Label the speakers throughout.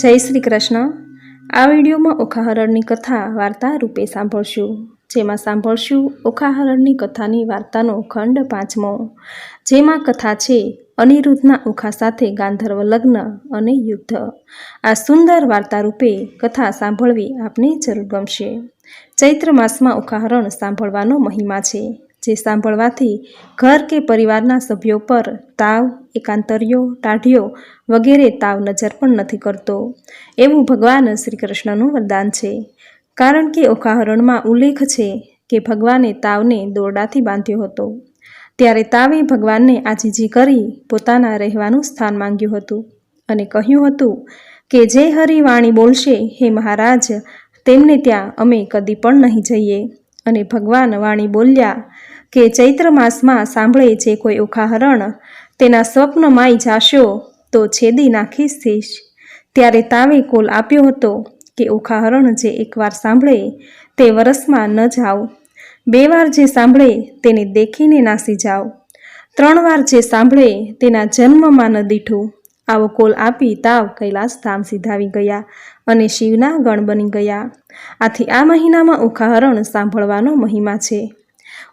Speaker 1: જય શ્રી કૃષ્ણ. આ વિડીયોમાં ઓખાહરણની કથા વાર્તા રૂપે સાંભળશું, જેમાં સાંભળશું ઓખાહરણની કથાની વાર્તાનો ખંડ પાંચમો, જેમાં કથા છે અનિરુદ્ધના ઓખા સાથે ગાંધર્વ લગ્ન અને યુદ્ધ. આ સુંદર વાર્તા રૂપે કથા સાંભળવી આપને જરૂર ગમશે. ચૈત્ર માસમાં ઓખાહરણ સાંભળવાનો મહિમા છે. જે સાંભળવાથી ઘર કે પરિવારના સભ્યો પર તાવ, એકાંતરિયો, ટાઢિયો વગેરે તાવ નજર પણ નથી કરતો. એવું ભગવાન શ્રી કૃષ્ણનું વરદાન છે. કારણ કે ઓખાહરણમાં ઉલ્લેખ છે કે ભગવાને તાવને દોરડાથી બાંધ્યો હતો. ત્યારે તાવે ભગવાનને આજીજી કરી પોતાના રહેવાનું સ્થાન માંગ્યું હતું અને કહ્યું હતું કે જે હરિવાણી બોલશે, હે મહારાજ, તેમને ત્યાં અમે કદી પણ નહીં જઈએ. અને ભગવાન વાણી બોલ્યા કે ચૈત્ર માસમાં સાંભળે જે કોઈ ઓખાહરણ તેના સ્વપ્નમાંય જાશો, તો છેદી નાખીશ થઈશ ત્યારે તાવે કોલ આપ્યો હતો કે ઓખાહરણ જે એકવાર સાંભળે, તે વરસમાં ન જાઓ. બે વાર જે સાંભળે, તેને દેખીને નાસી જાઓ. ત્રણ વાર જે સાંભળે, તેના જન્મમાં ન દીઠું. આવો કોલ આપી તાવ કૈલાસ ધામ સીધાવી ગયા અને શિવના ગણ બની ગયા. આથી આ મહિનામાં ઓખાહરણ સાંભળવાનો મહિમા છે.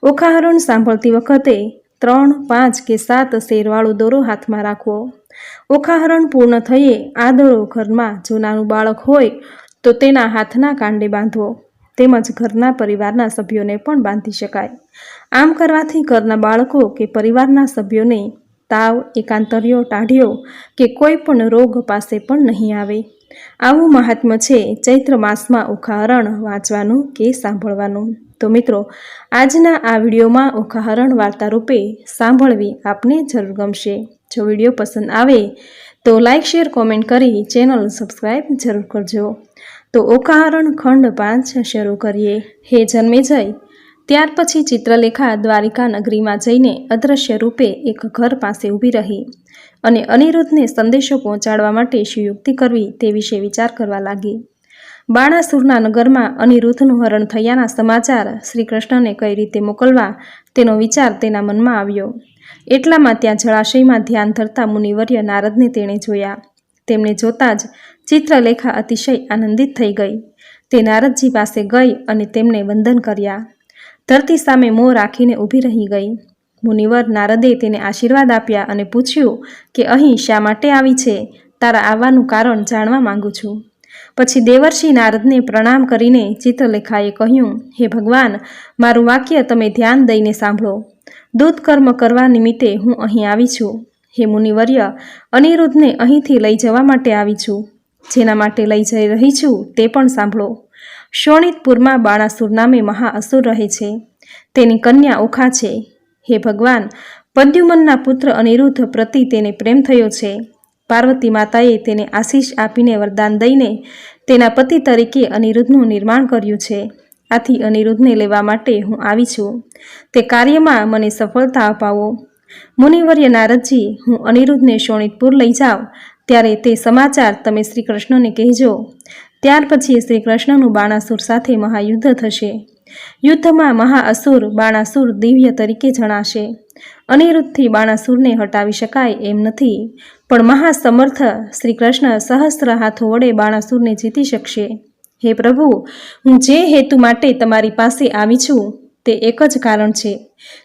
Speaker 1: ઓખાહરણ સાંભળતી વખતે ત્રણ, પાંચ કે સાત શેરવાળો દોરો હાથમાં રાખવો. ઓખાહરણ પૂર્ણ થઈએ આ દોરો ઘરમાં જો નાનું બાળક હોય તો તેના હાથના કાંડે બાંધવો. તેમજ ઘરના પરિવારના સભ્યોને પણ બાંધી શકાય. આમ કરવાથી ઘરના બાળકો કે પરિવારના સભ્યોને તાવ, એકાંતરિયો ટાઢ્યો કે કોઈ પણ રોગ પાસે પણ નહીં આવે. આવું મહાત્મ્ય છે ચૈત્ર માસમાં ઉખાહરણ વાંચવાનું કે સાંભળવાનું. તો મિત્રો, આજના આ વિડીયોમાં ઉખાહરણ વાર્તા રૂપે સાંભળવી આપને જરૂર ગમશે. જો વીડિયો પસંદ આવે તો લાઇક શેર, કોમેન્ટ કરી ચેનલ સબસ્ક્રાઈબ જરૂર કરજો. તો ઓકાહરણ ખંડ પાંચ શરૂ કરીએ. હે જન્મેજય ત્યાર પછી ચિત્રલેખા દ્વારિકા નગરીમાં જઈને અદ્રશ્ય રૂપે એક ઘર પાસે ઊભી રહી અને અનિરુદ્ધને સંદેશો પહોંચાડવા માટે શું કરવી તે વિશે વિચાર કરવા લાગી. બાણાસુરના નગરમાં અનિરુદ્ધનું હરણ થયાના સમાચાર શ્રી કૃષ્ણને કઈ રીતે મોકલવા તેનો વિચાર તેના મનમાં આવ્યો. એટલામાં ત્યાં જળાશયમાં ધ્યાન ધરતા મુનિવર્ય નારદને તેણે જોયા. તેમને જોતાં જ ચિત્રલેખા અતિશય આનંદિત થઈ ગઈ. તે નારદજી પાસે ગઈ અને તેમને વંદન કર્યા. ધરતી સામે મોં રાખીને ઊભી રહી ગઈ. મુનિવર નારદે તેને આશીર્વાદ આપ્યા અને પૂછ્યું કે અહીં શા માટે આવી છે? તારા આવવાનું કારણ જાણવા માંગુ છું. પછી દેવર્ષિ નારદને પ્રણામ કરીને ચિત્રલેખાએ કહ્યું, હે ભગવાન, મારું વાક્ય તમે ધ્યાન દઈને સાંભળો. દૂત કર્મ કરવા નિમિત્તે હું અહીં આવી છું. હે મુનિવર્ય, અનિરુદ્ધને અહીંથી લઈ જવા માટે આવી છું. જેના માટે લઈ જઈ રહી છું તે પણ સાંભળો. શોણિતપુરમાં બાણાસુર નામે મહાઅસુર રહે છે. તેની કન્યા ઓખા છે. હે ભગવાન, પદ્યુમનના પુત્ર અનિરુદ્ધ પ્રતિ તેને પ્રેમ થયો છે. પાર્વતી માતાએ તેને આશીષ આપીને વરદાન દઈને તેના પતિ તરીકે અનિરુદ્ધનું નિર્માણ કર્યું છે. આથી અનિરુદ્ધને લેવા માટે હું આવી છું. તે કાર્યમાં મને સફળતા અપાવો. મુનિવર્ય નારદજી, હું અનિરુદ્ધને શોણિતપુર લઈ જાઉં. ત્યારે તે સમાચાર તમે શ્રી કૃષ્ણને કહેજો. ત્યાર પછી શ્રી કૃષ્ણનું બાણાસુર સાથે મહાયુદ્ધ થશે. યુદ્ધમાં મહાઅસુર બાણાસુર દિવ્ય તરીકે જણાશે. અનિરુદ્ધથી બાણાસુરને હટાવી શકાય એમ નથી, પણ મહાસમર્થ શ્રી કૃષ્ણ સહસ્ત્ર હાથો વડે બાણાસુરને જીતી શકશે. હે પ્રભુ, હું જે હેતુ માટે તમારી પાસે આવી છું, તે એક જ કારણ છે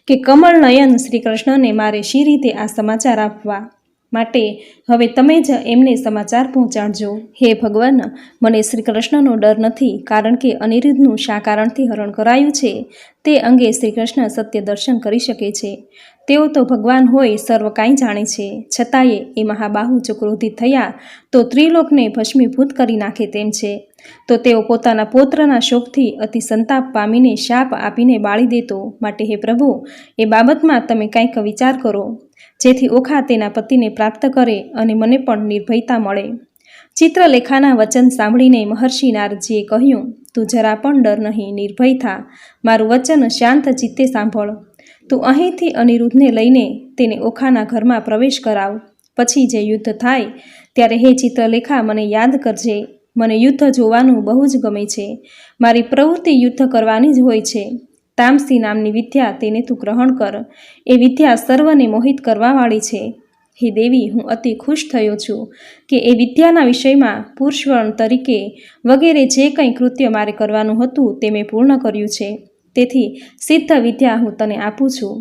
Speaker 1: કે કમળ નયન શ્રી કૃષ્ણને મારે શી રીતે આ સમાચાર આપવા? માટે હવે તમે જ એમને સમાચાર પહોંચાડજો. હે ભગવાન, મને શ્રી કૃષ્ણનો ડર નથી કારણ કે અનિરુદ્ધનું શા કારણથી હરણ કરાયું છે? તે અંગે શ્રી કૃષ્ણ સત્ય દર્શન કરી શકે છે. તેઓ તો ભગવાન હોય, સર્વ કાંઈ જાણે છે. છતાંય એ મહાબાહુ જો ક્રોધિત થયા, તો ત્રિલોકને ભસ્મીભૂત કરી નાખે તેમ છે. તો તેઓ પોતાના પૌત્રના શોકથી અતિ સંતાપ પામીને શાપ આપીને બાળી દેતો. માટે હે પ્રભુ, એ બાબતમાં તમે કંઈક વિચાર કરો. જેથી ઓખા તેના પતિને પ્રાપ્ત કરે અને મને પણ નિર્ભયતા મળે. ચિત્રલેખાના વચન સાંભળીને મહર્ષિ નારજીએ કહ્યું, તું જરા પણ ડર નહીં, નિર્ભય થા. મારું વચન શાંત ચિત્તે સાંભળ. તું અહીંથી અનિરુદ્ધને લઈને તેને ઓખાના ઘરમાં પ્રવેશ કરાવ. પછી જે યુદ્ધ થાય ત્યારે હે ચિત્રલેખા, મને યાદ કરજે. મને યુદ્ધ જોવાનું બહુ જ ગમે છે. મારી પ્રવૃત્તિ યુદ્ધ કરવાની જ હોય છે. તામસી નામની વિદ્યા તેને તું ગ્રહણ કર. એ વિદ્યા સર્વને મોહિત કરવાવાળી છે. હે દેવી, હું અતિ ખુશ થયો છું કે એ વિદ્યાના વિષયમાં પુરુષવર્ણ તરીકે વગેરે જે કંઈ કૃત્ય મારે કરવાનું હતું તે મેં પૂર્ણ કર્યું છે. તેથી સિદ્ધ વિદ્યા હું તને આપું છું.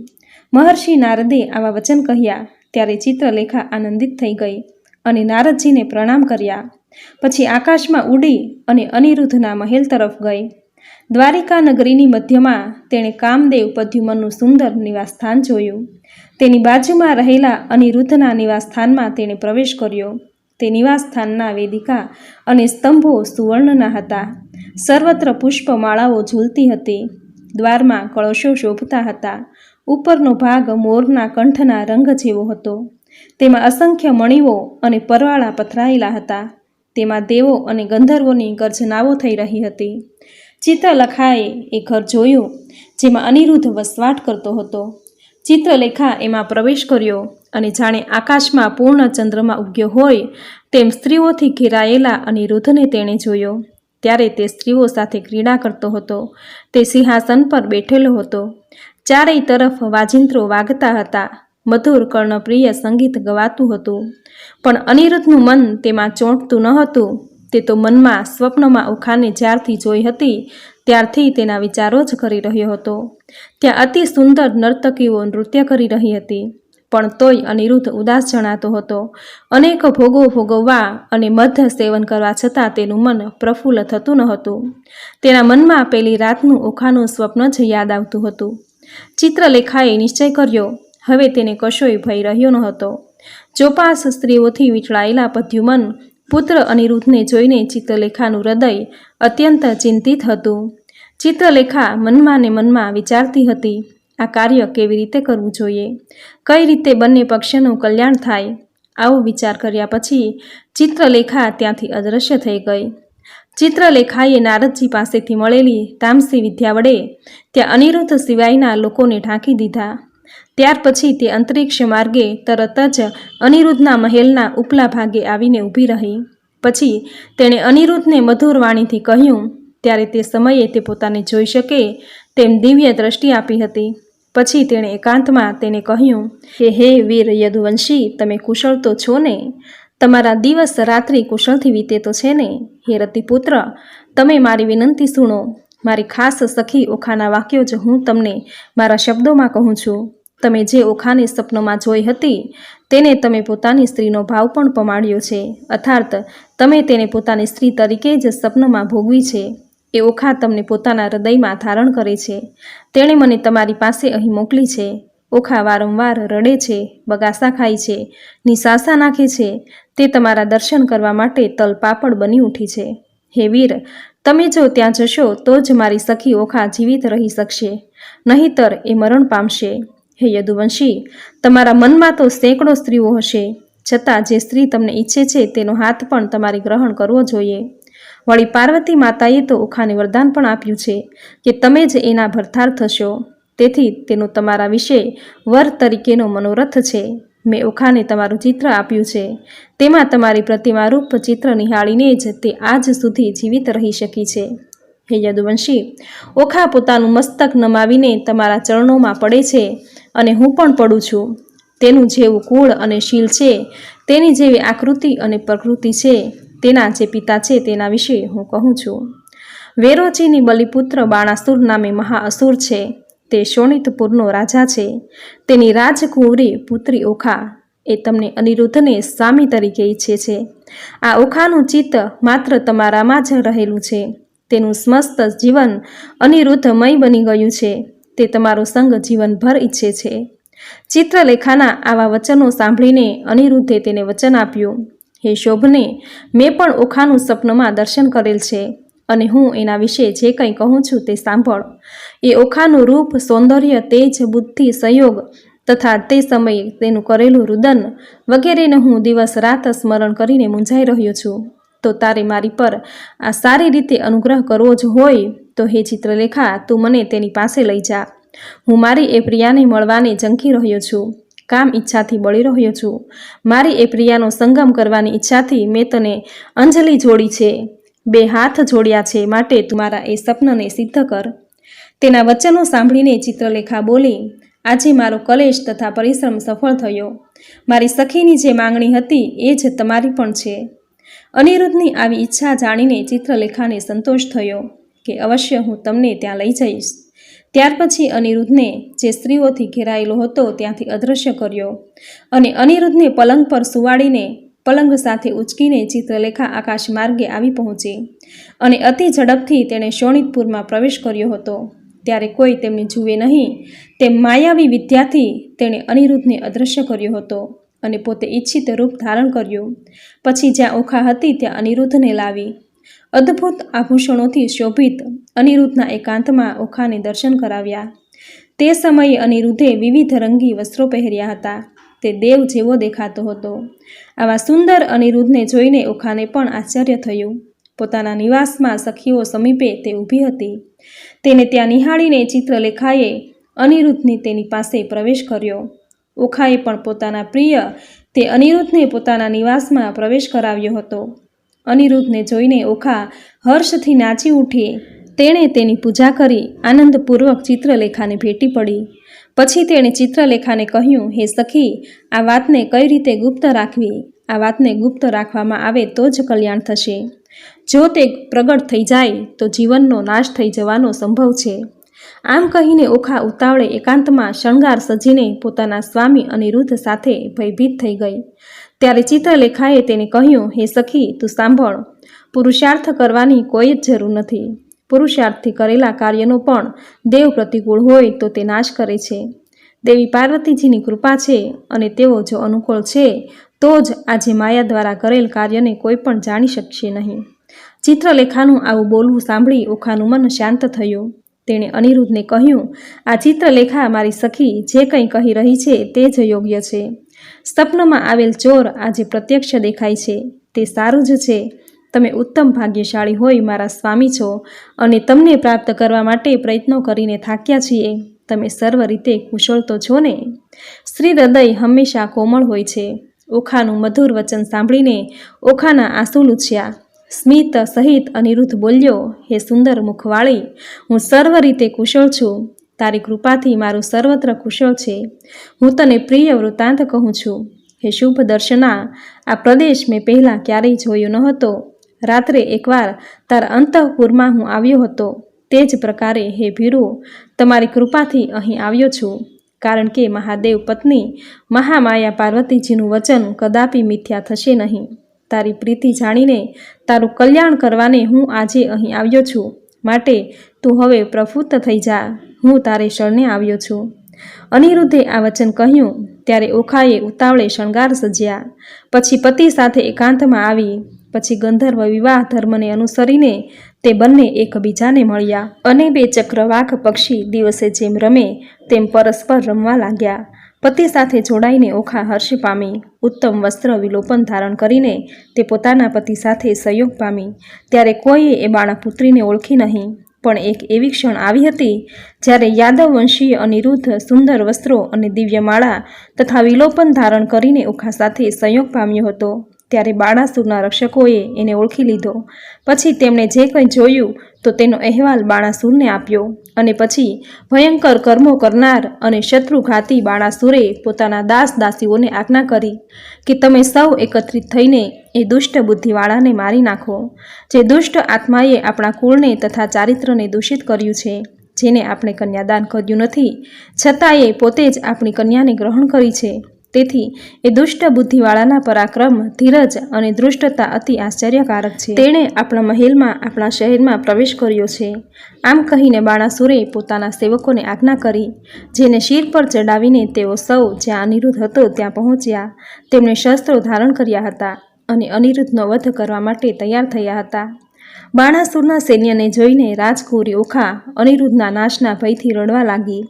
Speaker 1: મહર્ષિ નારદે આવા વચન કહ્યા, ત્યારે ચિત્રલેખા આનંદિત થઈ ગઈ અને નારદજીને પ્રણામ કર્યા. પછી આકાશમાં ઉડી અને અનિરુદ્ધના મહેલ તરફ ગઈ. દ્વારિકા નગરીની મધ્યમાં તેણે કામદેવ પદ્યુમનનું સુંદર નિવાસસ્થાન જોયું. તેની બાજુમાં રહેલા અનિરુદ્ધના નિવાસસ્થાનમાં તેણે પ્રવેશ કર્યો. તે નિવાસસ્થાનના વેદિકા અને સ્તંભો સુવર્ણના હતા. સર્વત્ર પુષ્પમાળાઓ ઝૂલતી હતી. દ્વારમાં કળશો શોભતા હતા. ઉપરનો ભાગ મોરના કંઠના રંગ જેવો હતો. તેમાં અસંખ્ય મણીઓ અને પરવાળા પથરાયેલા હતા. તેમાં દેવો અને ગંધર્વોની ગર્જનાઓ થઈ રહી હતી. ચિત્રલેખાએ એ ઘર જોયું, જેમાં અનિરુદ્ધ વસવાટ કરતો હતો. ચિત્રલેખા એમાં પ્રવેશ કર્યો અને જાણે આકાશમાં પૂર્ણ ચંદ્રમાં ઉગ્યો હોય તેમ સ્ત્રીઓથી ઘેરાયેલા અનિરુદ્ધને તેણે જોયો. ત્યારે તે સ્ત્રીઓ સાથે ક્રીડા કરતો હતો. તે સિંહાસન પર બેઠેલો હતો. ચારેય તરફ વાજિંત્રો વાગતા હતા. મધુર કર્ણપ્રિય સંગીત ગવાતું હતું. પણ અનિરુદ્ધનું મન તેમાં ચોંટતું ન હતું. તે તો મનમાં સ્વપ્નમાં ઓખાને જ્યારથી જોઈ હતી, ત્યારથી તેના વિચારો જ કરી રહ્યો હતો. ત્યાં અતિ સુંદર નર્તકીઓ નૃત્ય કરી રહી હતી. પણ તોય અનિરુદ્ધ ઉદાસ જણાતો હતો. અનેક ભોગો ભોગવવા અને મધ સેવન કરવા છતાં તેનું મન પ્રફુલ્લ થતું ન હતું. તેના મનમાં પેલી રાતનું ઓખાનું સ્વપ્ન જ યાદ આવતું હતું. ચિત્રલેખાએ નિશ્ચય કર્યો, હવે તેને કશોય ભય રહ્યો ન હતો ચોપાસ સ્ત્રીઓથી વીંટળાયેલા પદ્યુમન પુત્ર અનિરુદ્ધને જોઈને ચિત્રલેખાનું હૃદય અત્યંત ચિંતિત હતું. ચિત્રલેખા મનમાં ને મનમાં વિચારતી હતી આ કાર્ય કેવી રીતે કરવું જોઈએ? કઈ રીતે બંને પક્ષનું કલ્યાણ થાય? આવો વિચાર કર્યા પછી ચિત્રલેખા ત્યાંથી અદૃશ્ય થઈ ગઈ. ચિત્રલેખાએ નારદજી પાસેથી મળેલી તામસી વિદ્યા વડે ત્યાં અનિરુદ્ધ સિવાયના લોકોને ઢાંકી દીધા. ત્યાર પછી તે અંતરિક્ષ માર્ગે તરત જ અનિરુદ્ધના મહેલના ઉપલા ભાગે આવીને ઊભી રહી. પછી તેણે અનિરુદ્ધને મધુર વાણીથી કહ્યું, ત્યારે તે સમયે તે પોતાને જોઈ શકે તેમ દિવ્ય દ્રષ્ટિ આપી હતી. પછી તેણે એકાંતમાં તેને કહ્યું કે હે વીર યદુવંશી, તમે કુશળ તો છો ને? તમારા દિવસ રાત્રિ કુશળથી વીતે તો છે ને? હે રતિપુત્ર, તમે મારી વિનંતી સુણો. મારી ખાસ સખી ઓખાના વાક્યો જ હું તમને મારા શબ્દોમાં કહું છું. તમે જે ઓખાને સપનોમાં જોઈ હતી, તેને તમે પોતાની સ્ત્રીનો ભાવ પણ પમાડ્યો છે. અર્થાત, તમે તેને પોતાની સ્ત્રી તરીકે જ સપનમાં ભોગવી છે. એ ઓખા તમને પોતાના હૃદયમાં ધારણ કરે છે. તેણે મને તમારી પાસે અહીં મોકલી છે. ઓખા વારંવાર રડે છે, બગાસા ખાય છે, નિશાસા નાખે છે. તે તમારા દર્શન કરવા માટે તલપાપડ બની ઉઠી છે. હે વીર, તમે જો ત્યાં જશો તો જ મારી સખી ઓખા જીવિત રહી શકશે. નહીતર એ મરણ પામશે. હે યદુવંશી, તમારા મનમાં તો સેંકડો સ્ત્રીઓ હશે. છતાં જે સ્ત્રી તમને ઈચ્છે છે તેનો હાથ પણ તમારે ગ્રહણ કરવો જોઈએ. વળી પાર્વતી માતાએ તો ઓખાને વરદાન પણ આપ્યું છે કે તમે જ એના ભરથાર થશો. તેથી તેનો તમારા વિશે વર તરીકેનો મનોરથ છે. મેં ઓખાને તમારું ચિત્ર આપ્યું છે. તેમાં તમારી પ્રતિમારૂપ ચિત્ર નિહાળીને જ તે આજ સુધી જીવિત રહી શકી છે. હે યદુવંશી, ઓખા પોતાનું મસ્તક નમાવીને તમારા ચરણોમાં પડે છે અને હું પણ પડું છું. તેનું જેવું કુળ અને શીલ છે. તેની જેવી આકૃતિ અને પ્રકૃતિ છે. તેના જે પિતા છે તેના વિશે હું કહું છું. વેરોચીની બલિપુત્ર બાણાસુર નામે મહાઅસુર છે. તે શોણિતપુરનો રાજા છે. તેની રાજકુંવરી પુત્રી ઓખા એ તમને અનિરુદ્ધને સ્વામી તરીકે ઈચ્છે છે. આ ઓખાનું ચિત્ત માત્ર તમારામાં જ રહેલું છે. તેનું સમસ્ત જીવન અનિરુદ્ધમય બની ગયું છે. તે તમારો સંગ જીવનભર ઈચ્છે છે. ચિત્રલેખાના આવા વચનો સાંભળીને અનિરુદ્ધે તેને વચન આપ્યું. હે શોભને, મેં પણ ઓખાનું સપનમાં દર્શન કરેલ છે અને હું એના વિશે જે કંઈ કહું છું તે સાંભળ. એ ઓખાનું રૂપ, સૌંદર્ય, તેજ, બુદ્ધિ, સંયોગ તથા તે સમયે તેનું કરેલું રુદન વગેરેને હું દિવસ રાત સ્મરણ કરીને મૂંઝાઈ રહ્યો છું. તો તારે મારી પર આ સારી રીતે અનુગ્રહ કરવો જ હોય તો હે ચિત્રલેખા, તું મને તેની પાસે લઈ જા. હું મારી એ પ્રિયાને મળવાને ઝંખી રહ્યો છું. કામ ઈચ્છાથી બળી રહ્યો છું. મારી એ પ્રિયાનો સંગમ કરવાની ઈચ્છાથી મેં તને અંજલિ જોડી છે. બે હાથ જોડ્યા છે માટે તું એ સપનને સિદ્ધ કર. તેના વચનો સાંભળીને ચિત્રલેખા બોલી, આજે મારો કલેશ તથા પરિશ્રમ સફળ થયો. મારી સખીની જે માંગણી હતી એ જ તમારી પણ છે. અનિરુદ્ધની આવી ઈચ્છા જાણીને ચિત્રલેખાને સંતોષ થયો કે અવશ્ય હું તમને ત્યાં લઈ જઈશ. ત્યાર પછી અનિરુદ્ધને જે સ્ત્રીઓથી ઘેરાયેલો હતો ત્યાંથી અદૃશ્ય કર્યો અને અનિરુદ્ધને પલંગ પર સુવાડીને પલંગ સાથે ઉચકીને ચિત્રલેખા આકાશ માર્ગે આવી પહોંચી અને અતિ ઝડપથી તેણે શોણિતપુરમાં પ્રવેશ કર્યો હતો. ત્યારે કોઈ તેમને જુએ નહીં, તેમ માયાવી વિદ્યાથી તેણે અનિરુદ્ધને અદૃશ્ય કર્યો હતો અને પોતે ઈચ્છિત રૂપ ધારણ કર્યું. પછી જ્યાં ઓખા હતી ત્યાં અનિરુદ્ધને લાવી અદ્ભુત આભૂષણોથી શોભિત અનિરુદ્ધના એકાંતમાં ઓખાને દર્શન કરાવ્યા. તે સમયે અનિરુદ્ધે વિવિધ રંગી વસ્ત્રો પહેર્યા હતા. તે દેવ જેવો દેખાતો હતો. આવા સુંદર અનિરુદ્ધને જોઈને ઓખાને પણ આશ્ચર્ય થયું. પોતાના નિવાસમાં સખીઓ સમીપે તે ઊભી હતી. તેને ત્યાં નિહાળીને ચિત્રલેખાએ અનિરુદ્ધની તેની પાસે પ્રવેશ કર્યો. ઓખાએ પણ પોતાના પ્રિય તે અનિરુદ્ધને પોતાના નિવાસમાં પ્રવેશ કરાવ્યો હતો. અનિરુદ્ધને જોઈને ઓખા હર્ષથી નાચી ઉઠી. તેણે તેની પૂજા કરી, આનંદપૂર્વક ચિત્રલેખાને ભેટી પડી. પછી તેણે ચિત્રલેખાને કહ્યું, હે સખી, આ વાતને કઈ રીતે ગુપ્ત રાખવી? આ વાતને ગુપ્ત રાખવામાં આવે તો જ કલ્યાણ થશે. જો તે પ્રગટ થઈ જાય, તો જીવનનો નાશ થઈ જવાનો સંભવ છે. આમ કહીને ઓખા ઉતાવળે એકાંતમાં શણગાર સજીને પોતાના સ્વામી અનિરુદ્ધ સાથે ભયભીત થઈ ગઈ. ત્યારે ચિત્રલેખાએ તેને કહ્યું, હે સખી, તું સાંભળ. પુરુષાર્થ કરવાની કોઈ જ જરૂર નથી. પુરુષાર્થથી કરેલા કાર્યનો પણ દેવ પ્રતિકૂળ હોય તો તે નાશ કરે છે. દેવી પાર્વતીજીની કૃપા છે અને તેઓ જો અનુકૂળ છે, તો જ આજે માયા દ્વારા કરેલ કાર્યને કોઈ પણ જાણી શકશે નહીં. ચિત્રલેખાનું આવું બોલવું સાંભળી ઓખાનું મન શાંત થયું. તેણે અનિરુદ્ધને કહ્યું, આ ચિત્રલેખા મારી સખી જે કંઈ કહી રહી છે તે જ યોગ્ય છે. સ્વપ્નમાં આવેલ ચોર આજે પ્રત્યક્ષ દેખાય છે. તે સારું જ છે. તમે ઉત્તમ ભાગ્યશાળી હોય મારા સ્વામી છો અને તમને પ્રાપ્ત કરવા માટે પ્રયત્નો કરીને થાક્યા છીએ. તમે સર્વ રીતે કુશળ તો છો ને? સ્ત્રી હૃદય હંમેશા કોમળ હોય છે. ઓખાનું મધુર વચન સાંભળીને ઓખાના આંસુ લૂછ્યા. સ્મિત સહિત અનિરુદ્ધ બોલ્યો, હે સુંદર મુખવાળી, હું સર્વ રીતે કુશળ છું. તારી કૃપાથી મારું સર્વત્ર કુશળ છે. હું તને પ્રિય વૃત્તાંત કહું છું. હે શુભ દર્શના, આ પ્રદેશ મેં પહેલાં ક્યારેય જોયો ન હતો. રાત્રે એકવાર તારા અંતઃપુરમાં હું આવ્યો હતો. તે જ પ્રકારે, હે ભીરુ, તમારી કૃપાથી અહીં આવ્યો છું. કારણ કે મહાદેવ પત્ની મહામાયા પાર્વતીજીનું વચન કદાપી મિથ્યા થશે નહીં. તારી પ્રીતિ જાણીને તારું કલ્યાણ કરવાને હું આજે અહીં આવ્યો છું. માટે તું હવે પ્રફુત્ત થઈ જા. હું તારે શરણે આવ્યો છું. અનિરુદ્ધે આ વચન કહ્યું, ત્યારે ઓખાએ ઉતાવળે શણગાર સજ્યા. પછી પતિ સાથે એકાંતમાં આવી. પછી ગંધર્વ વિવાહ ધર્મને અનુસરીને તે બંને એકબીજાને મળ્યા. અને બે ચક્રવાક પક્ષી દિવસે જેમ રમે, તેમ પરસ્પર રમવા લાગ્યા. પતિ સાથે જોડાઈને ઓખા હર્ષ પામી. ઉત્તમ વસ્ત્ર વિલોપન ધારણ કરીને તે પોતાના પતિ સાથે સંયોગ પામી. ત્યારે કોઈએ એ બાળાપુત્રીને ઓળખી નહીં. પણ એક એવી ક્ષણ આવી હતી જ્યારે યાદવ વંશીય અનિરુદ્ધ સુંદર વસ્ત્રો અને દિવ્ય માળા તથા વિલોપન ધારણ કરીને ઓખા સાથે સંયોગ પામ્યો હતો. ત્યારે બાણાસુરના રક્ષકોએ એને ઓળખી લીધો. પછી તેમણે જે કંઈ જોયું, તો તેનો અહેવાલ બાણાસુરને આપ્યો અને પછી ભયંકર કર્મો કરનાર અને શત્રુઘાતી બાણાસુરે પોતાના દાસ દાસીઓને આજ્ઞા કરી કે તમે સૌ એકત્રિત થઈને એ દુષ્ટ બુદ્ધિવાળાને મારી નાખો, જે દુષ્ટ આત્માએ આપણા કુળને તથા ચારિત્રને દૂષિત કર્યું છે, જેને આપણે કન્યાદાન કર્યું નથી છતાં એ પોતે જ આપણી કન્યાને ગ્રહણ કરી છે. તેથી એ દુષ્ટ બુદ્ધિવાળાના પરાક્રમ, ધીરજ અને દૃષ્ટતા અતિ આશ્ચર્યકારક છે. તેણે આપણા મહેલમાં, આપણા શહેરમાં પ્રવેશ કર્યો છે. આમ કહીને બાણાસુરે પોતાના સેવકોને આજ્ઞા કરી, જેને શિર પર ચડાવીને તેઓ સૌ જ્યાં અનિરુદ્ધ હતો ત્યાં પહોંચ્યા. તેમણે શસ્ત્રો ધારણ કર્યા હતા અને અનિરુદ્ધનો વધ કરવા માટે તૈયાર થયા હતા. બાણાસુરના સૈન્યને જોઈને રાજકુરી ઓખા અનિરુદ્ધના નાશના ભયથી રડવા લાગી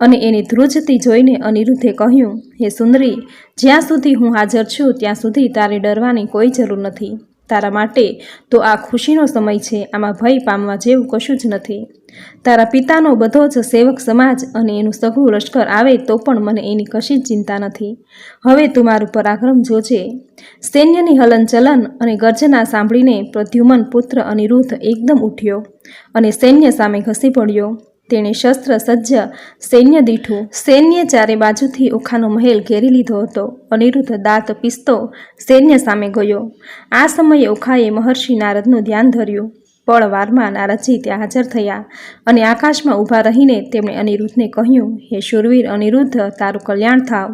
Speaker 1: અને એને ધ્રુજતી જોઈને અનિરુદ્ધે કહ્યું, હે સુંદરી, જ્યાં સુધી હું હાજર છું, ત્યાં સુધી તારે ડરવાની કોઈ જરૂર નથી. તારા માટે, તો આ ખુશીનો સમય છે. આમાં ભય પામવા જેવું કશું જ નથી. તારા પિતાનો બધો જ સેવક સમાજ અને એનું સઘળું લશ્કર આવે તો પણ મને એની કશી જ ચિંતા નથી. હવે તું મારું પરાક્રમ જોજે. સૈન્યની હલનચલન અને ગર્જના સાંભળીને પ્રદ્યુમન પુત્ર અનિરુદ્ધ એકદમ ઉઠ્યો અને સૈન્ય સામે ઘસી પડ્યો. તેણે શસ્ત્ર સજ્જ સૈન્ય દીઠું સૈન્ય ચારે બાજુથી ઓખાનો મહેલ ઘેરી લીધો હતો. અનિરુદ્ધ દાંત પીસતો સૈન્ય સામે ગયો. આ સમયે ઓખાએ મહર્ષિ નારદનું ધ્યાન ધર્યું. પળવારમાં નારદજી ત્યાં હાજર થયા અને આકાશમાં ઊભા રહીને તેમણે અનિરુદ્ધને કહ્યું, હે શૂરવીર અનિરુદ્ધ, તારું કલ્યાણ થાવ.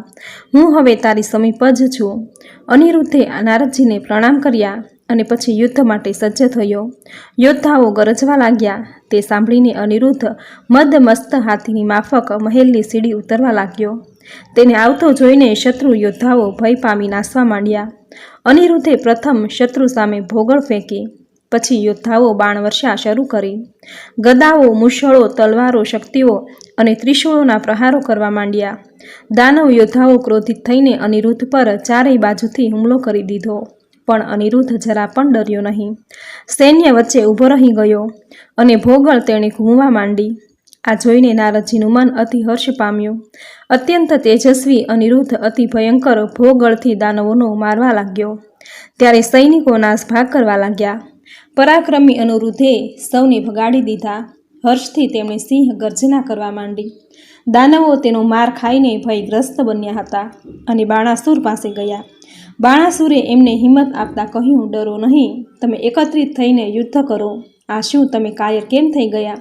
Speaker 1: હું હવે તારી સમીપ જ છું. અનિરુદ્ધે નારદજીને પ્રણામ કર્યા. અને પછી યુદ્ધ માટે સજ્જ થયો. યોદ્ધાઓ ગરજવા લાગ્યા. તે સાંભળીને અનિરુદ્ધ મદમસ્ત હાથીની માફક મહેલની સીડી ઉતરવા લાગ્યો. તેને આવતો જોઈને શત્રુ યોદ્ધાઓ ભય પામી નાસવા માંડ્યા. અનિરુદ્ધે પ્રથમ શત્રુ સામે ભોગળ ફેંકી, પછી યોદ્ધાઓ બાણ શરૂ કરી. ગદાઓ મુશળો તલવારો, શક્તિઓ અને ત્રિશુળોના પ્રહારો કરવા માંડ્યા. દાનવ યોદ્ધાઓ ક્રોધિત થઈને અનિરુદ્ધ પર ચારેય બાજુથી હુમલો કરી દીધો. પણ અનિરુદ્ધ જરા પણ ડર્યો નહીં. સૈન્ય વચ્ચે ઊભો રહી ગયો અને ભોગળ તેણે ઘૂમવા માંડી. આ જોઈને નારદજીનું મન અતિ હર્ષ પામ્યું. અત્યંત તેજસ્વી અનિરુદ્ધ અતિ ભયંકર ભોગળથી દાનવોનો મારવા લાગ્યો. ત્યારે સૈનિકો નાસભાગ કરવા લાગ્યા. પરાક્રમી અનુરુદ્ધે સૌને ભગાડી દીધા. હર્ષથી તેમણે સિંહ ગર્જના કરવા માંડી. દાનવો તેનો માર ખાઈને ભયગ્રસ્ત બન્યા હતા અને બાણાસુર પાસે ગયા. બાણાસુરે એમને હિંમત આપતા કહ્યું, ડરો નહીં. તમે એકત્રિત થઈને યુદ્ધ કરો. આ શું તમે કાયર કેમ થઈ ગયા?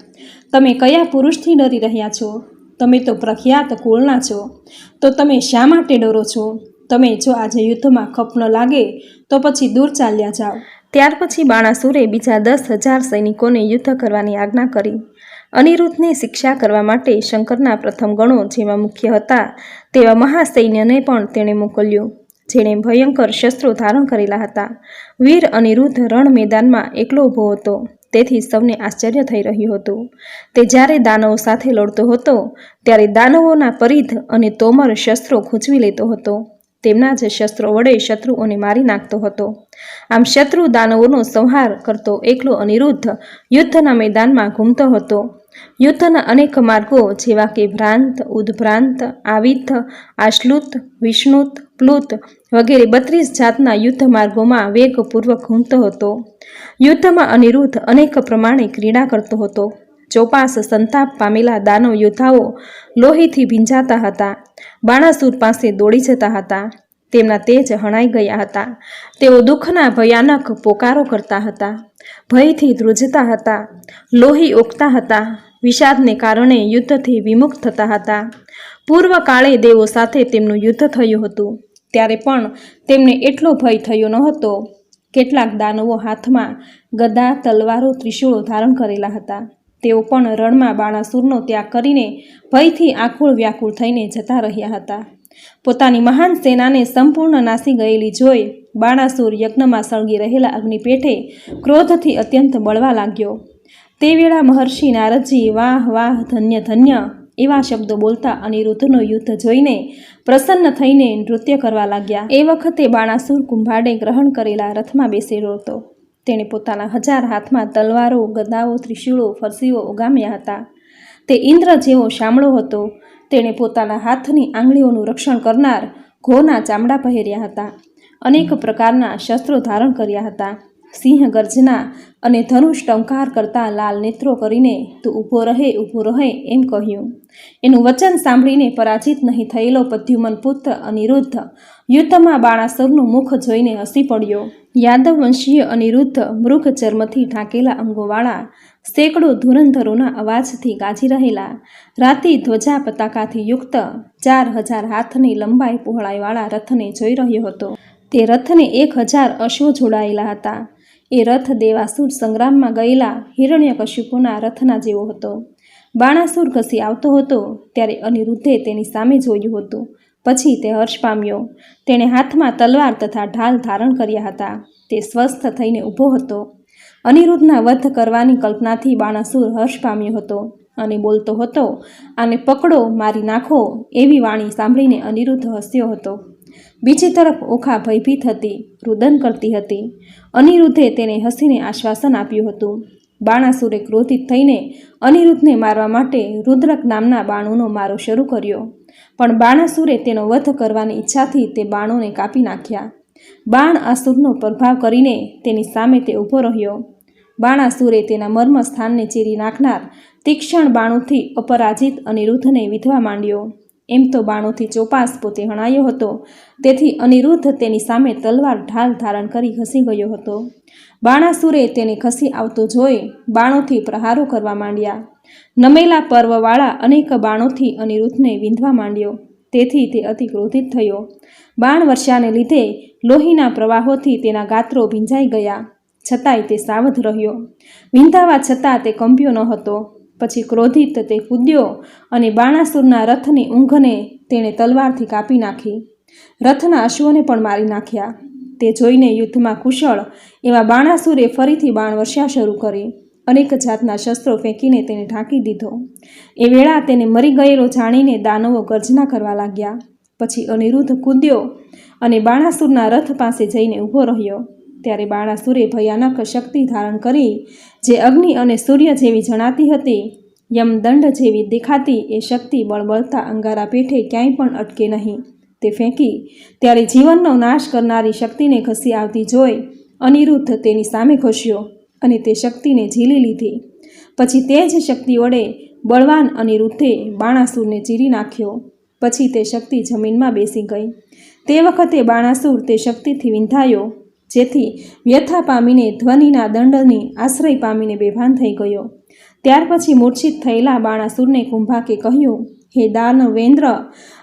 Speaker 1: તમે કયા પુરુષથી ડરી રહ્યા છો? તમે તો પ્રખ્યાત કુળના છો. તો તમે શા માટે ડરો છો? તમે જો આજે યુદ્ધમાં ખપ ન લાગે, તો પછી દૂર ચાલ્યા જાઓ. ત્યાર પછી બાણાસુરે બીજા દસ હજાર સૈનિકોને યુદ્ધ કરવાની આજ્ઞા કરી. અનિરુદ્ધને શિક્ષા કરવા માટે શંકરના પ્રથમ ગણો જેમાં મુખ્ય હતા, તેવા મહાસૈન્યને પણ તેણે મોકલ્યું. જેણે ભયંકર શસ્ત્રો ધારણ કરેલા હતા. વીર અનિરુદ્ધ રણ મેદાનમાં એકલો ઊભો હતો. તેથી સૌને આશ્ચર્ય થઈ રહ્યું હતું. તે જ્યારે દાનવો સાથે લડતો હતો, ત્યારે દાનવોના પરિધ અને તોમર શસ્ત્રો ખૂંચવી લેતો હતો. તેમના જ શસ્ત્રો વડે શત્રુઓને મારી નાખતો હતો. આમ શત્રુ દાનવોનો સંહાર કરતો એકલો અનિરુદ્ધ યુદ્ધના મેદાનમાં ઘૂમતો હતો. યુદ્ધના અનેક માર્ગો જેવા કે ભ્રાંત, ઉદ્ભ્રાંત આવિથ આશ્લુત, વિષ્ણુત, પ્લુત વગેરે બત્રીસ જાતના યુદ્ધ માર્ગોમાં વેગપૂર્વક ઘૂમતો હતો. યુદ્ધમાં અનિરુદ્ધ અનેક પ્રમાણે ક્રીડા કરતો હતો. ચોપાસ, સંતાપ પામેલા દાનવ યોદ્ધાઓ લોહીથી ભીંજાતા હતા. બાણાસુર પાસે દોડી જતા હતા. તેમના તેજ હણાઈ ગયા હતા. તેઓ દુઃખના ભયાનક પોકારો કરતા હતા. ભયથી ધ્રુજતા હતા. લોહી ઓકતા હતા. વિષાદને કારણે યુદ્ધથી વિમુખ થતા હતા. પૂર્વકાળે દેવો સાથે તેમનું યુદ્ધ થયું હતું. ત્યારે પણ તેમને એટલો ભય થયો ન હતો કેટલાક દાનવો હાથમાં ગદા, તલવારો, ત્રિશુળો ધારણ કરેલા હતા. તેઓ પણ રણમાં બાણાસુરનો ત્યાગ કરીને ભયથી આખુળ વ્યાકુળ થઈને જતા રહ્યા હતા. પોતાની મહાન સેનાને સંપૂર્ણ નાસી ગયેલી જોઈ બાણાસુર યજ્ઞમાં સળગી રહેલા અગ્નિપેઠે ક્રોધથી અત્યંત બળવા લાગ્યો. તે વેળા મહર્ષિ નારદજી વાહ વાહ, ધન્ય ધન્ય એવા શબ્દો બોલતા અનિરુદ્ધનો યુદ્ધ જોઈને પ્રસન્ન થઈને નૃત્ય કરવા લાગ્યા. એ વખતે બાણાસુર કુંભાડે ગ્રહણ કરેલા રથમાં બેસેલો હતો. તેણે પોતાના હજાર હાથમાં તલવારો, ગદાઓ, ત્રિશૂળો, ફરસીઓ ઉગામ્યા હતા. તે ઇન્દ્ર જેવો શામળો હતો. તેણે પોતાના હાથની આંગળીઓનું રક્ષણ કરનાર ઘોના ચામડા પહેર્યા હતા. અનેક પ્રકારના શસ્ત્રો ધારણ કર્યા હતા. સિંહ ગર્જના અને ધનુષ ટંકાર કરતા લાલ નેત્રો કરીને, તું ઊભો રહે ઊભો રહે, એમ કહ્યું. એનું વચન સાંભળીને પરાજિત નહીં થયેલો પદ્યુમન પુત્ર અનિરુદ્ધ યુદ્ધમાં બાણાસુરનું મુખ જોઈને હસી પડ્યો. યાદવ વંશીય અનિરુદ્ધ મૃગ ચર્મથી ઢાંકેલા અંગોવાળા સેંકડો ધુરંધરોના અવાજથી ગાજી રહેલા રાતી ધ્વજા પતાકાથી યુક્ત ચાર હજાર હાથની લંબાઈ પહોળાઈવાળા રથને જોઈ રહ્યો હતો. તે રથને એક હજાર અશ્વો જોડાયેલા હતા. એ રથ દેવાસુર સંગ્રામમાં ગયેલા હિરણ્યકશ્યપુના રથના જેવો હતો. બાણાસુર ઘસી આવતો હતો ત્યારે અનિરુદ્ધે તેની સામે જોયું હતું. પછી તે હર્ષ પામ્યો. તેણે હાથમાં તલવાર તથા ઢાલ ધારણ કર્યા હતા. તે સ્વસ્થ થઈને ઊભો હતો. અનિરુદ્ધના વધ કરવાની કલ્પનાથી બાણાસુર હર્ષ પામ્યો હતો અને બોલતો હતો, આને પકડો, મારી નાખો, એવી વાણી સાંભળીને અનિરુદ્ધ હસ્યો હતો. બીજી તરફ ઓખા ભયભીત હતી, રુદન કરતી હતી. અનિરુદ્ધે તેને હસીને આશ્વાસન આપ્યું હતું. બાણાસુરે ક્રોધિત થઈને અનિરુદ્ધને મારવા માટે રુદ્રક નામના બાણુનો મારો શરૂ કર્યો. પણ બાણાસુરે તેનો વધ કરવાની ઈચ્છાથી તે બાણોને કાપી નાખ્યા. બાણ આસુરનો પ્રભાવ કરીને તેની સામે તે ઊભો રહ્યો. બાણાસુરે તેના મર્મ સ્થાનને ચીરી નાખનાર તીક્ષ્ણ બાણુથી અપરાજિત અનિરુદ્ધને વિધવા માંડ્યો. એમ તો બાણુથી ચોપાસ પોતે હણાયો હતો. તેથી અનિરુદ્ધ તેની સામે તલવાર ઢાલ ધારણ કરી ખસી ગયો હતો. બાણાસુરે તેને ખસી આવતો જોઈ બાણોથી પ્રહારો કરવા માંડ્યા. નમેલા પર્વવાળા અનેક બાણોથી અનિરુદ્ધને વિંધવા માંડ્યો. તેથી તે અતિ ક્રોધિત થયો. બાણ વર્ષાને લીધે લોહીના પ્રવાહોથી તેના ગાત્રો ભીંજાઈ ગયા. છતાંય તે સાવધ રહ્યો. વિંધાવા છતાં તે કંપ્યો ન હતો. પછી ક્રોધિત તે કૂદ્યો અને બાણાસુરના રથની ઊંઘને તેણે તલવારથી કાપી નાખી. રથના અશ્વને પણ મારી નાખ્યા. તે જોઈને યુદ્ધમાં કુશળ એવા બાણાસુરે ફરીથી બાણ વર્ષા શરૂ કરી. અનેક જાતના શસ્ત્રો ફેંકીને તેને ઢાંકી દીધો. એ વેળા તેને મરી ગયેલો જાણીને દાનવો ગર્જના કરવા લાગ્યા. પછી અનિરુદ્ધ કૂદ્યો અને બાણાસુરના રથ પાસે જઈને ઊભો રહ્યો. ત્યારે બાણાસુરે ભયાનક શક્તિ ધારણ કરી, જે અગ્નિ અને સૂર્ય જેવી જણાતી હતી, યમદંડ જેવી દેખાતી એ શક્તિ બળબળતા અંગારા પેઠે ક્યાંય પણ અટકે નહીં. તે ફેંકી, ત્યારે જીવનનો નાશ કરનારી શક્તિને ઘસી આવતી જોઈ, અનિરુદ્ધ તેની સામે ઘસ્યો અને તે શક્તિને ઝીલી લીધી. પછી તે જ શક્તિ વડે બળવાન અનિરુદ્ધે બાણાસુરને ચીરી નાખ્યો. પછી તે શક્તિ જમીનમાં બેસી ગઈ. તે વખતે બાણાસુર તે શક્તિથી વિંધાયો. જેથી વ્યથા પામીને, ધ્વનિના દંડની આશ્રય પામીને બેભાન થઈ ગયો. ત્યાર પછી મૂર્છિત થયેલા બાણાસુરને કુંભાકે કહ્યું, હે દાનવેન્દ્ર,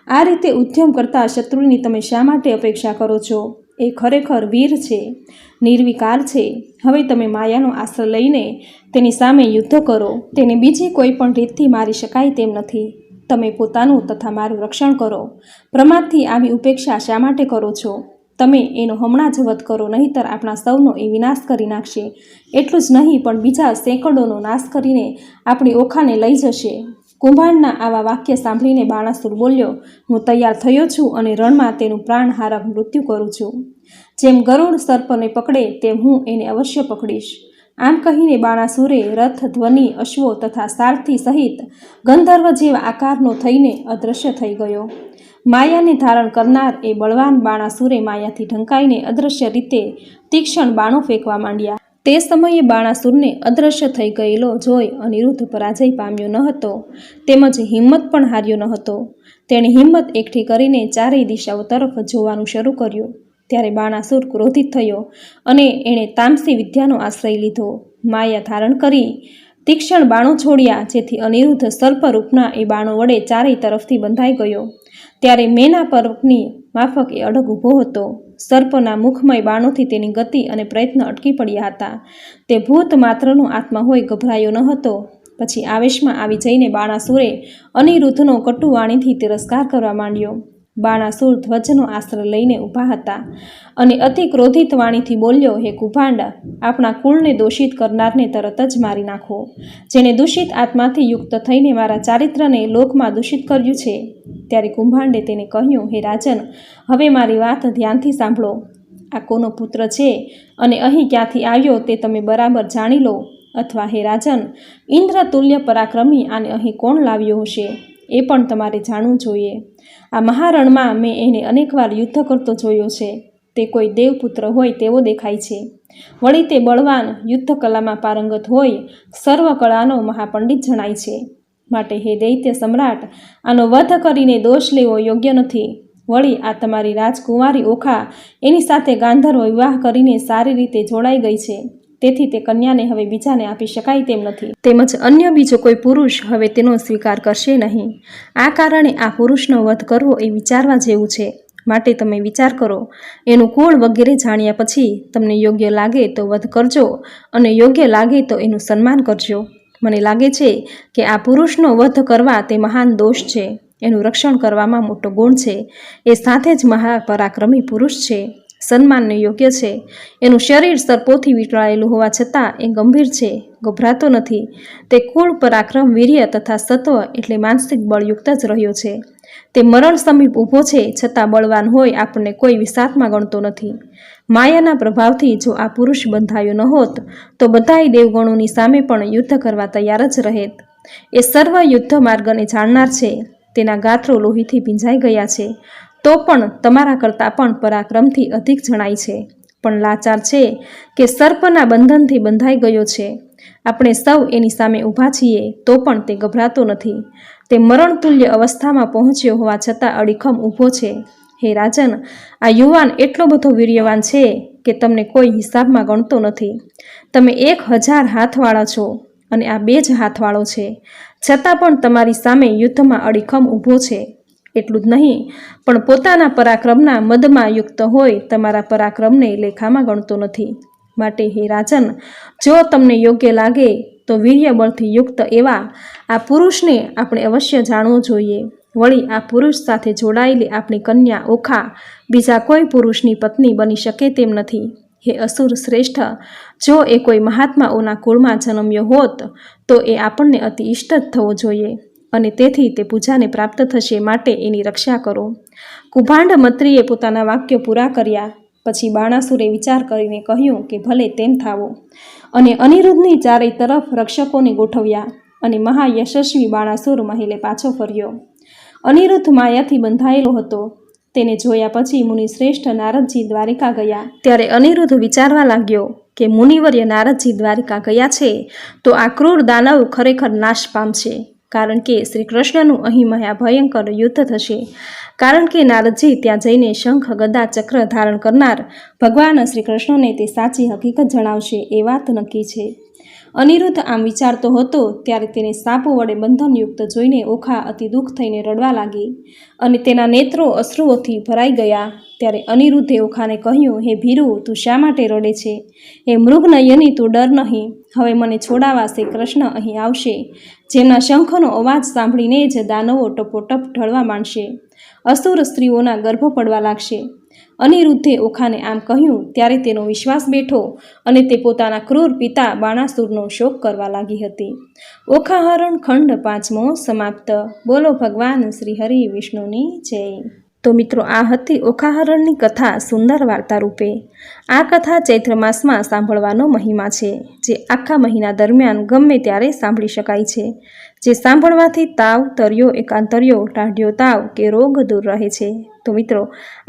Speaker 1: આ રીતે ઉદ્યમ કરતા શત્રુની તમે શા માટે અપેક્ષા કરો છો? એ ખરેખર વીર છે, નિર્વિકાર છે. હવે તમે માયાનો આશ્રય લઈને તેની સામે યુદ્ધ કરો. તેને બીજી કોઈ પણ રીતથી મારી શકાય તેમ નથી. તમે પોતાનું તથા મારું રક્ષણ કરો. પ્રમાદથી આવી ઉપેક્ષા શા માટે કરો છો? તમે એનો હમણાં જ વધ કરો, નહીંતર આપણા સૌનો એ વિનાશ કરી નાખશે. એટલું જ નહીં, પણ બીજા સેંકડોનો નાશ કરીને આપણી ઓખાને લઈ જશે. કુંભાંડના આવા વાક્ય સાંભળીને બાણાસુર બોલ્યો, હું તૈયાર થયો છું અને રણમાં તેનું પ્રાણહારક મૃત્યુ કરું છું. જેમ ગરુડ સર્પને પકડે, તેમ હું એને અવશ્ય પકડીશ. આમ કહીને બાણાસુરે રથ, ધ્વનિ, અશ્વો તથા સારથી સહિત ગંધર્વ જેવા આકારનો થઈને અદૃશ્ય થઈ ગયો. માયાને ધારણ કરનાર એ બળવાન બાણાસુરે માયાથી ઢંકાઈને અદૃશ્ય રીતે તીક્ષ્ણ બાણો ફેંકવા માંડ્યા. તે સમયે બાણાસુરને અદૃશ્ય થઈ ગયેલો જોઈ અનિરુદ્ધ પરાજય પામ્યો ન હતો, તેમજ હિંમત પણ હાર્યો ન હતો. તેણે હિંમત એકઠી કરીને ચારેય દિશાઓ તરફ જોવાનું શરૂ કર્યું. ત્યારે બાણાસુર ક્રોધિત થયો અને એણે તામસી વિદ્યાનો આશ્રય લીધો. માયા ધારણ કરી તીક્ષ્ણ બાણો છોડ્યા, જેથી અનિરુદ્ધ સર્પરૂપના એ બાણો વડે ચારેય તરફથી બંધાઈ ગયો. ત્યારે મેના પર્વતની માફક એ અડગ ઊભો હતો. સર્પના મુખમય બાણોથી તેની ગતિ અને પ્રયત્ન અટકી પડ્યા હતા. તે ભૂત માત્રનો આત્મા હોય ગભરાયો ન હતો. પછી આવેશમાં આવી જઈને બાણાસુરે અનિરુદ્ધનો કટુવાણીથી તિરસ્કાર કરવા માંડ્યો. બાણાસુર ધ્વજનો આશ્રય લઈને ઊભા હતા અને અતિ ક્રોધિત વાણીથી બોલ્યો, હે કુભાંડ, આપણા કુળને દોષિત કરનારને તરત જ મારી નાખો. જેણે દૂષિત આત્માથી યુક્ત થઈને મારા ચારિત્રને લોકમાં દૂષિત કર્યું છે. ત્યારે કુંભાંડે તેને કહ્યું, હે રાજન, હવે મારી વાત ધ્યાનથી સાંભળો. આ કોનો પુત્ર છે અને અહીં ક્યાંથી આવ્યો તે તમે બરાબર જાણી લો. અથવા, હે રાજન ઇન્દ્ર તુલ્ય પરાક્રમી આને અહીં કોણ લાવ્યો હશે? એ પણ તમારે જાણવું જોઈએ. આ મહારણમાં મેં એને અનેકવાર યુદ્ધ કરતો જોયો છે. તે કોઈ દેવપુત્ર હોય તેવો દેખાય છે. વળી તે બળવાન યુદ્ધ કલામાં પારંગત હોય, સર્વ કળાનો મહાપંડિત જણાય છે. માટે હે દૈત્ય સમ્રાટ, આનો વધ કરીને દોષ લેવો યોગ્ય નથી. વળી આ તમારી રાજકુમારી ઓખા એની સાથે ગાંધર્વ વિવાહ કરીને સારી રીતે જોડાઈ ગઈ છે. તેથી તે કન્યાને હવે બીજાને આપી શકાય તેમ નથી. તેમજ અન્ય બીજો કોઈ પુરુષ હવે તેનો સ્વીકાર કરશે નહીં. આ કારણે આ પુરુષનો વધ કરવો એ વિચારવા જેવું છે. માટે તમે વિચાર કરો, એનું કુળ વગેરે જાણ્યા પછી તમને યોગ્ય લાગે તો વધ કરજો અને યોગ્ય લાગે તો એનું સન્માન કરજો. મને લાગે છે કે આ પુરુષનો વધ કરવા તે મહાન દોષ છે. એનું રક્ષણ કરવામાં મોટો ગુણ છે. એ સાથે જ મહાપરાક્રમી પુરુષ છે. સન્માનને યોગ્ય છે. એનું શરીર સર્પોથી વીંટળાયેલું હોવા છતાં એ ગંભીર છે, ગભરાતો નથી. તે કુળ પરાક્રમ, વીર્ય તથા સત્વ એટલે માનસિક બળયુક્ત જ રહ્યો છે. તે મરણ સમીપ ઊભો છે છતાં બળવાન હોય આપણને કોઈ વિસાતમાં ગણતો નથી. માયાના પ્રભાવથી જો આ પુરુષ બંધાયો ન હોત, તો બધાય દેવગણોની સામે પણ યુદ્ધ કરવા તૈયાર જ રહેત. એ સર્વ યુદ્ધ માર્ગને જાણનાર છે. તેના ગાત્રો લોહીથી ભીંજાઈ ગયા છે. તો પણ તમારા કરતાં પણ પરાક્રમથી અધિક જણાય છે. પણ લાચાર છે કે સર્પના બંધનથી બંધાઈ ગયો છે. આપણે સૌ એની સામે ઊભા છીએ તો પણ તે ગભરાતો નથી. તે મરણતુલ્ય અવસ્થામાં પહોંચ્યો હોવા છતાં અડીખમ ઊભો છે. હે રાજન, આ યુવાન એટલો બધો વીર્યવાન છે કે તમને કોઈ હિસાબમાં ગણતો નથી. તમે એક હજાર હાથવાળા છો અને આ બે જ હાથવાળો છે. છતાં પણ તમારી સામે યુદ્ધમાં અડીખમ ઊભો છે. એટલું જ નહીં, પણ પોતાના પરાક્રમના મદમાં યુક્ત હોય તમારા પરાક્રમને લેખામાં ગણતો નથી. માટે હે રાજન, જો તમને યોગ્ય લાગે તો વીર્યબળથી યુક્ત એવા આ પુરુષને આપણે અવશ્ય જાણવો જોઈએ. વળી આ પુરુષ સાથે જોડાયેલી આપણી કન્યા ઓખા બીજા કોઈ પુરુષની પત્ની બની શકે તેમ નથી. હે અસુર શ્રેષ્ઠ, જો એ કોઈ મહાત્માઓના કુળમાં જન્મ્યો હોત તો એ આપણને અતિ ઇષ્ટ જ થવો જોઈએ. અને તેથી તે પૂજાને પ્રાપ્ત થશે માટે એની રક્ષા કરો. કુભાંડ મંત્રીએ પોતાના વાક્યો પૂરા કર્યા. પછી બાણાસુરે વિચાર કરીને કહ્યું કે ભલે તેમ થાવો. અને અનિરુદ્ધની ચારેય તરફ રક્ષકોને ગોઠવ્યા અને મહાયશસ્વી બાણાસુર મહિલે પાછો ફર્યો. અનિરુદ્ધ માયાથી બંધાયેલો હતો. તેને જોયા પછી મુનિ શ્રેષ્ઠ નારદજી દ્વારિકા ગયા. ત્યારે અનિરુદ્ધ વિચારવા લાગ્યો કે મુનિવર્ય નારદજી દ્વારિકા ગયા છે તો આ ક્રૂર દાનવ ખરેખર નાશ પામશે કારણ કે શ્રી કૃષ્ણનું અહીં મહા ભયંકર યુદ્ધ થશે. કારણ કે નારદજી ત્યાં જઈને શંખ, ગદા, ચક્ર ધારણ કરનાર ભગવાન શ્રી કૃષ્ણને તે સાચી હકીકત જણાવશે એ વાત નક્કી છે. અનિરુદ્ધ આમ વિચારતો હતો ત્યારે તેને સાપો વડે બંધનયુક્ત જોઈને ઓખા અતિ દુઃખ થઈને રડવા લાગી અને તેના નેત્રો અશ્રુઓથી ભરાઈ ગયા. ત્યારે અનિરુદ્ધે ઓખાને કહ્યું, હે ભીરુ, તું શા માટે રડે છે? હે મૃગનયની, તું ડર નહીં. હવે મને છોડાવા કૃષ્ણ અહીં આવશે. જેમના શંખનો અવાજ સાંભળીને જ દાનવો ટપોટપ ઢળવા માંડશે. અસુર સ્ત્રીઓના ગર્ભ પડવા લાગશે. અનિરુદ્ધે ઓખાને આમ કહ્યું, ત્યારે તેનો વિશ્વાસ બેઠો અને તે પોતાના ક્રૂર પિતા બાણાસુરનો શોક કરવા લાગી હતી. ઓખાહરણ ખંડ પાંચમો સમાપ્ત. બોલો ભગવાન શ્રી હરિ વિષ્ણુની જય. તો મિત્રો આ હતી ઓખાહરણની કથા સુંદર વાર્તા રૂપે. આ કથા ચૈત્ર માસમાં સાંભળવાનો મહિમા છે, જે આખા મહિના દરમિયાન ગમે ત્યારે સાંભળી શકાય છે, જે સાંભળવાથી તાવ, તર્યો, એકાંતર્યો, ટાઢ્યો તાવ કે રોગ દૂર રહે છે. તો મિત્રો,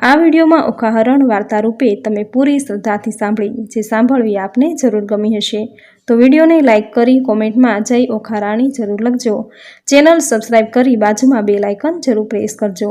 Speaker 1: આ વિડીયોમાં ઓખાહરણ વાર્તા રૂપે તમે પૂરી શ્રદ્ધાથી સાંભળી, જે સાંભળવી આપને જરૂર ગમી હશે. તો વિડીયોને લાઇક કરી કોમેન્ટમાં જય ઓખારાણી જરૂર લખજો. ચેનલ સબસ્ક્રાઈબ કરી બાજુમાં બે લાઇકન જરૂર પ્રેસ કરજો.